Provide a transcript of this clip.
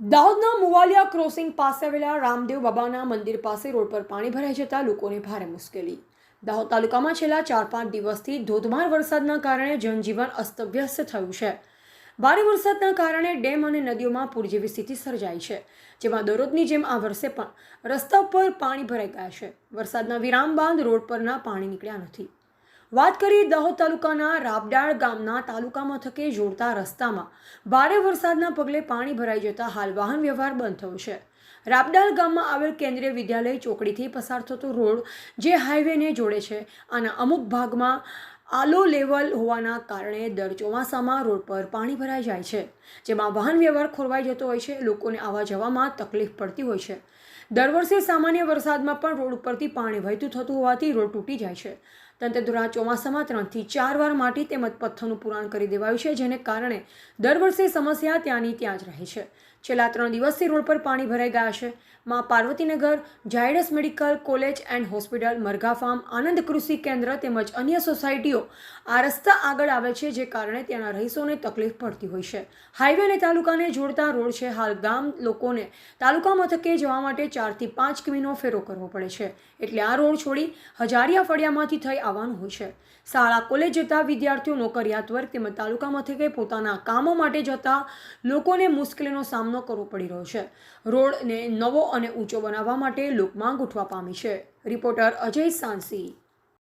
દાહોદના મુવાલિયા ક્રોસિંગ પાસે આવેલા રામદેવ બાબાના મંદિર પાસે રોડ પર પાણી ભરાઈ જતા લોકોને ભારે મુશ્કેલી. દાહોદ તાલુકામાં છેલ્લા ચાર પાંચ દિવસથી ધોધમાર વરસાદના કારણે જનજીવન અસ્તવ્યસ્ત થયું છે. ભારે વરસાદના કારણે ડેમ અને નદીઓમાં પૂર જેવી સ્થિતિ સર્જાઈ છે, જેમાં દરરોજની જેમ આ વર્ષે પણ રસ્તા પર પાણી ભરાઈ ગયા છે. વરસાદના વિરામ બાદ રોડ પરના પાણી નીકળ્યા નથી. વાત કરીએ દાહોદ તાલુકાના રાબડાળ ગામના તાલુકા મથકે જોડતા રસ્તામાં. ભારે વરસાદના પગલે પાણી ભરાઈ જતા હાલ વાહન વ્યવહાર બંધ થયો છે. રાબડાળ ગામમાં આવેલ કેન્દ્રીય વિદ્યાલય ચોકડીથી પસાર થતો રોડ જે હાઈવેને જોડે છે, આના અમુક ભાગમાં આલો લેવલ હોવાના કારણે દર ચોમાસામાં રોડ પર પાણી ભરાઈ જાય છે. જેમાં વાહન વ્યવહાર ખોરવાઈ જતો હોય છે, લોકોને આવવા જવામાં તકલીફ પડતી હોય છે. દર વર્ષે સામાન્ય વરસાદમાં પણ રોડ ઉપરથી પાણી વહેતું થતું હોવાથી રોડ તૂટી જાય છે. તંત્ર દ્વારા ચોમાસામાં ત્રણથી ચાર વાર માટી તેમજ પથ્થરનું પુરાણ કરી દેવાયું છે, જેને કારણે દર વર્ષે સમસ્યા ત્યાંની ત્યાં જ રહે છે. છેલ્લા ત્રણ દિવસથી રોડ પર પાણી ભરાઈ ગયા છે. માં Parvatinagar, Zydus medical college and hospital, મરઘા ફાર્મ, આનંદ કૃષિ કેન્દ્ર તેમજ અન્ય સોસાયટીઓ આ રસ્તા આગળ આવે છે જે કારણે ત્યાંના રહીશોને તકલીફ પડતી હોય છે. હાઈવે અને તાલુકાને જોડતા રોડ છે. હાલ ગામ લોકોને તાલુકા મથકે જવા માટે ચારથી પાંચ કિમીનો ફેરો કરવો પડે છે. એટલે આ રોડ છોડી હજારિયા ફળિયામાંથી થઈ આવવાનું હોય છે. શાળા, કોલેજ જતા વિદ્યાર્થીઓ, નોકરિયાત વર્ગ તેમજ તાલુકા મથકે પોતાના કામો માટે જતા લોકોને મુશ્કેલીનો સામનો કરવો પડી રહ્યો છે. રોડને નવો અને ઊંચો બનાવવા માટે લોકમાંગ ઉઠવા પામી છે. રિપોર્ટર અજય સાંસી.